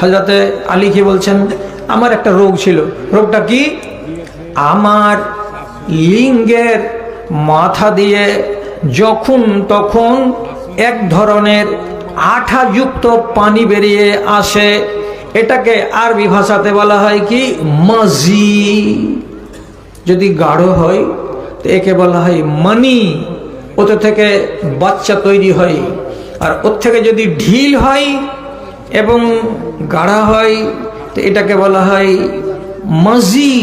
হাজরাতে আলী কি বলছেন? আমার একটা রোগ ছিল। রোগটা কি? আমার লিঙ্গের মাথা দিয়ে যখন তখন এক ধরনের আঠাযুক্ত পানি বেরিয়ে আসে। এটাকে আরবি ভাষাতে বলা হয় কি? মাজি। যদি গাঢ় হয়, তো একে বলা হয় মানি। ওতে থেকে বাচ্চা তৈরি হয়। আর ওর থেকে যদি ঢিল হয় এবং গাঢ়া হয়, তো এটাকে বলা হয় মাজি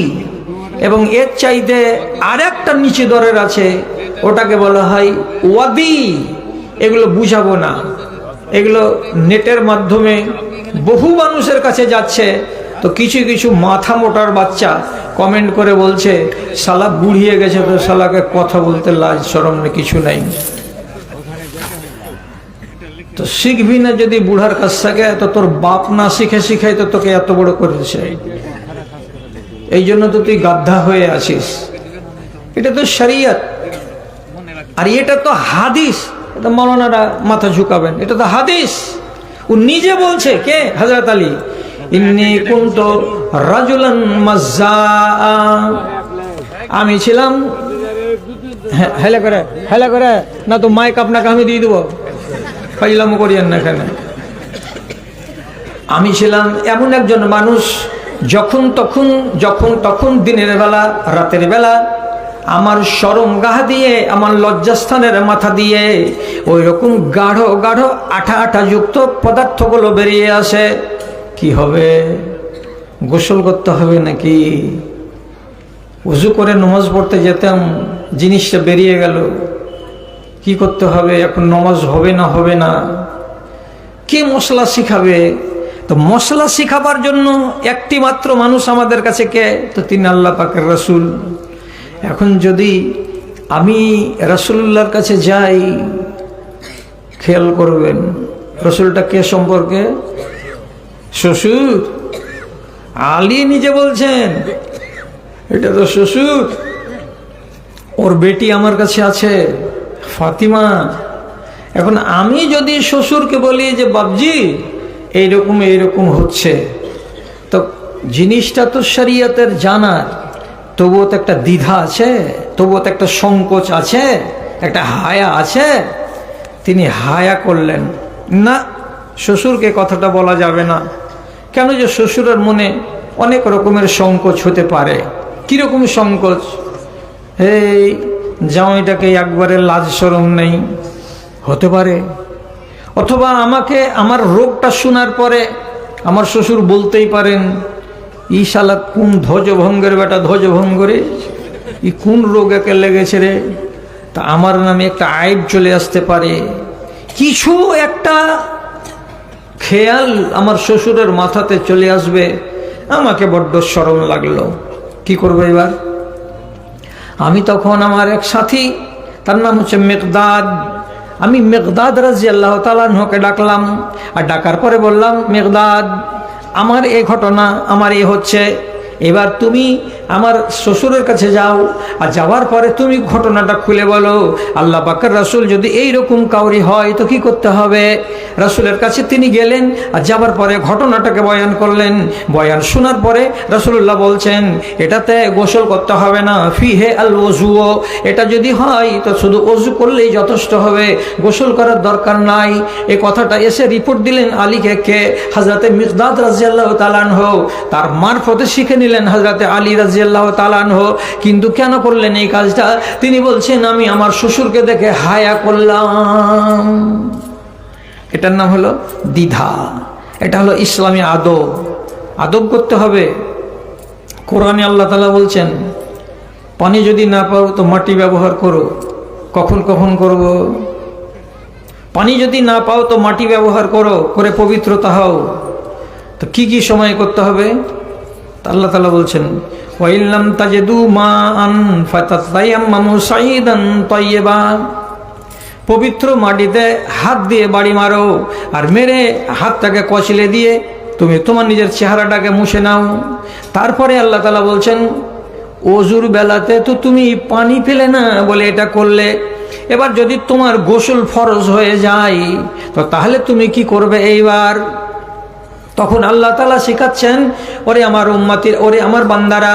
এবং এর চাইতে আর একটা নিচে দরের আছে, ওটাকে বলা হয় ওয়াদি। এগুলো বুঝাবো না। এগুলো নেটের মাধ্যমে বহু মানুষের কাছে যাচ্ছে। তো কিছু কিছু মাথা মোটার বাচ্চা কমেন্ট করে বলছে, শালা বুড়িয়ে গেছে তো শালাকে কথা বলতে লাজ সরম কিছু নাই। তো শিখবি না যদি বুড়ার কাছ থেকে, তো তোর বাপ না শিখে শিখাই তো তোকে এত বড় করেছে। এই জন্য তো তুই গাদ্ধা হয়ে আছিস। এটা তো শরিয়ত। আর এটা তো হাদিস। এটা মৌলানারা মাথা ঝুঁকাবেন। এটা তো হাদিস। ও নিজে বলছে, কে? হজরত আলী। ইন্নি কুন্ত রাজুলান আমি ছিলাম হেলে করে হেলে করে, না তো মাইক আপনাকে আমি দিয়ে দেবো। ফাইলাম করিয়েন না এখানে। আমি ছিলাম এমন একজন মানুষ, যখন তখন যখন তখন দিনের বেলা, রাতের বেলা, আমার সরম গাহা দিয়ে, আমার লজ্জাস্থানের মাথা দিয়ে ওই রকম গাঢ় গাঢ় আঠা আঠা যুক্ত পদার্থগুলো বেরিয়ে আসে। কি হবে? গোসল করতে হবে নাকি? উজু করে নমাজ পড়তে যেতাম জিনিসটা বেরিয়ে গেল। কি করতে হবে? এখন নমাজ হবে না হবে না। কে মশলা শিখাবে? তো মশলা শিখাবার জন্য একটি মাত্র মানুষ আমাদের কাছে কে? তো তিনি আল্লাহ পাকের রসুল। এখন যদি আমি রসুল্লাহর কাছে যাই, খেয়াল করবেন, রসুলটা কে সম্পর্কে? শ্বশুর। আলী নিজে বলছেন, এটা তো শ্বশুর। ওর বেটি আমার কাছে আছে, ফাতিমা। এখন আমি যদি শ্বশুরকে বলি যে বাবজি এইরকম এইরকম হচ্ছে। তো জিনিসটা তো শরীয়তের জানার তবুও তো একটা দ্বিধা আছে, তবুও তো একটা সংকোচ আছে, একটা হায়া আছে। তিনি হায়া করলেন। না, শ্বশুরকে কথাটা বলা যাবে না। কেন যে শ্বশুরের মনে অনেক রকমের সংকোচ হতে পারে। কীরকম সংকোচ? এই জামাইটাকে একবারে লাজ সরম নেই। হতে পারে। অথবা আমাকে আমার রোগটা শোনার পরে আমার শ্বশুর বলতেই পারেন, ই শালা কোন ধ্বজভঙ্গের বেটা, ধ্বজভঙ্গরে ই কোন রোগ একে লেগেছে রে? তা আমার নামে একটা আইব চলে আসতে পারে। কিছু একটা খেয়াল আমার শ্বশুরের মাথাতে চলে আসবে। আমাকে বড্ড স্মরণ লাগল। কি করব এবার? আমি তখন আমার এক সাথী, তার নাম হচ্ছে মেঘদাদ। আমি মেঘদাদ রাজি আল্লাহ তালাহকে ডাকলাম আর ডাকার পরে বললাম, মেঘদাদ, আমার এ ঘটনা, আমার এ হচ্ছে। এবার তুমি আমার শ্বশুরের কাছে যাও, আর যাওয়ার পরে তুমি ঘটনাটা খুলে বলো। আল্লাহ পাকের রাসুল যদি এই রকম কাউরি হয়, তো কি করতে হবে? রাসুলের কাছে তিনি গেলেন, আর যাবার পরে ঘটনাটাকে বয়ান করলেন। বয়ান শোনার পরে রাসুল্লাহ বলছেন, এটাতে গোসল করতে হবে না ফি হে আল ওজুও এটা যদি হয়, তো শুধু অজু করলেই যথেষ্ট হবে। গোসল করার দরকার নাই। এ কথাটা এসে রিপোর্ট দিলেন আলীকে কে হাজরাতে মির্দাদ রাজিয়াল্লাহ হোক তার মারফতে শিখে নিলেন হাজরাতে আলী রাজিয়াল্লাহ তালানহ কিন্তু কেন করলেন এই কাজটা? তিনি বলছেন, আমি আমার শ্বশুরকে দেখে হায়া করলাম। এটার নাম হলো দ্বিধা। এটা হলো ইসলামী আদব। আদব করতে হবে। কোরআনে আল্লাহ তালা বলছেন, পানি যদি না পাও তো মাটি ব্যবহার করো। কখন কখন করব? পানি যদি না পাও তো মাটি ব্যবহার করো, করে পবিত্রতা হও। তো কি কি সময় করতে হবে? আল্লাহ তালা বলছেন তাজেদু মা আন ফাতাতায়াম্মামু সাইদান তাইয়্যিবা পবিত্র মাটিতে হাত দিয়ে বাড়ি মারো আর মেরে হাতটাকে কচলে দিয়ে তুমি তোমার নিজের চেহারাটাকে মুছে নাও। তারপরে আল্লাহ তালা বলছেন অজুর বেলাতে তো তুমি পানি পেলে না বলে এটা করলে। এবার যদি তোমার গোসল ফরজ হয়ে যায়, তো তাহলে তুমি কি করবে এইবার? তখন আল্লাহ তালা শেখাচ্ছেন ওরে আমার উম্মাতির ওরে আমার বান্দারা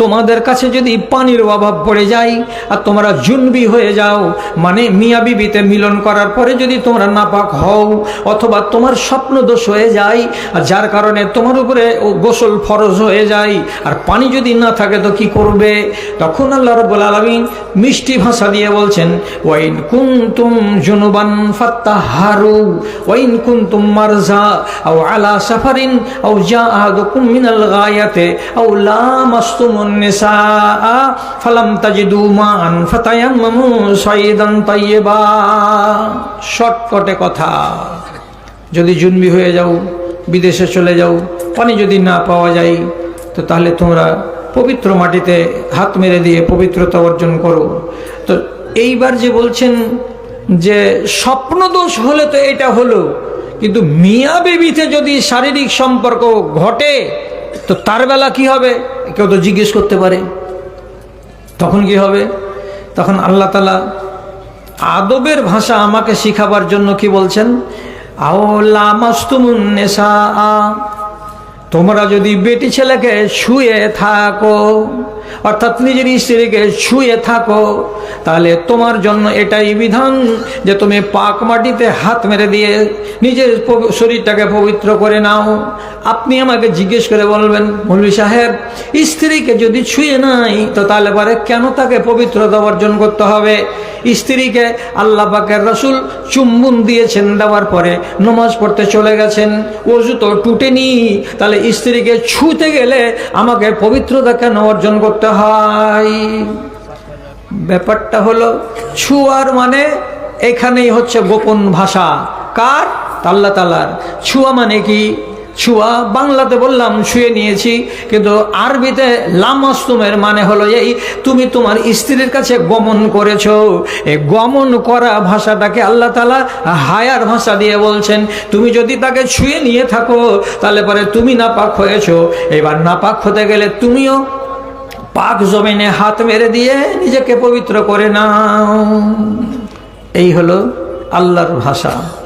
তোমাদের কাছে যদি পানির অভাব পড়ে যায় আর তোমরা জুনবি হয়ে যাও মানে মিয়া বিবিতে মিলন করার পরে যদি তোমরা নাপাক হও অথবা তোমার স্বপ্ন দোষ হয়ে যায়, আর যার কারণে তোমার উপরে গোসল ফরজ হয়ে যায়, আর পানি যদি না থাকে তো কি করবে? তখন আল্লাহ রব্বুল আলমিন মিষ্টি ভাষা দিয়ে বলছেন, ওয়াইন কুন্তুম জুনুবান ফাত্তা হারু ওয়াইন কুন্তুম মারজা, আও আলা সাফারিন, আও জা আহাদুকুম মিনাল গায়াতে, আও লা লামাস্তুমুন শর্টকটে কথা। যদি জুনবি হয়ে যাও, বিদেশে চলে যাও, পানি যদি না পাওয়া যায়, তো তাহলে তোমরা পবিত্র মাটিতে হাত মেরে দিয়ে পবিত্রতা অর্জন করো। তো এইবার যে বলছেন যে স্বপ্ন দোষ হলে তো এটা হলো, কিন্তু মিয়া বেবিতে যদি শারীরিক সম্পর্ক ঘটে তো তার বেলা কি হবে? কেউ তো জিজ্ঞেস করতে পারে। তখন কি হবে? তখন আল্লাহ তালা আদবের ভাষা আমাকে শিখাবার জন্য কি বলছেন? তোমরা যদি বেটি ছেলেকে শুয়ে থাকো অর্থাৎ নিজের স্ত্রীকে ছুঁয়ে থাকো, তাহলে তোমার জন্য এটাই বিধান যে তুমি পাক মাটিতে হাত মেরে দিয়ে নিজের শরীরটাকে পবিত্র করে নাও। আপনি আমাকে জিজ্ঞেস করে বলবেন, মৌলী সাহেব, স্ত্রীকে যদি ছুঁয়ে নাই, তো তাহলে পরে কেন তাকে পবিত্রতা অর্জন করতে হবে? স্ত্রীকে আল্লাহ পাকের রসুল চুম্বন দিয়েছেন, দেওয়ার পরে নমাজ পড়তে চলে গেছেন, অজু তো টুটেনি, তাহলে স্ত্রীকে ছুঁতে গেলে আমাকে পবিত্রতা কেন অর্জন করতে হয়। ব্যাপারটা হলো, ছুয়ার মানে এখানেই হচ্ছে গোপন ভাষা। কার? আল্লাহ তালার। ছুয়া মানে কি? ছুয়া, বাংলাতে বললাম ছুঁয়ে নিয়েছি, কিন্তু আরবিতে লামাস্তুমের মানে হলো এই, তুমি তোমার স্ত্রীর কাছে গমন করেছ। এই গমন করা ভাষাটাকে আল্লাহ তালা হায়ার ভাষা দিয়ে বলছেন। তুমি যদি তাকে ছুঁয়ে নিয়ে থাকো, তাহলে পরে তুমি নাপাক হয়েছো। এবার নাপাক হতে গেলে তুমিও পাক জমিনে হাত মেরে দিয়ে নিজেকে পবিত্র করে নাও। এই হলো আল্লাহর ভাষা।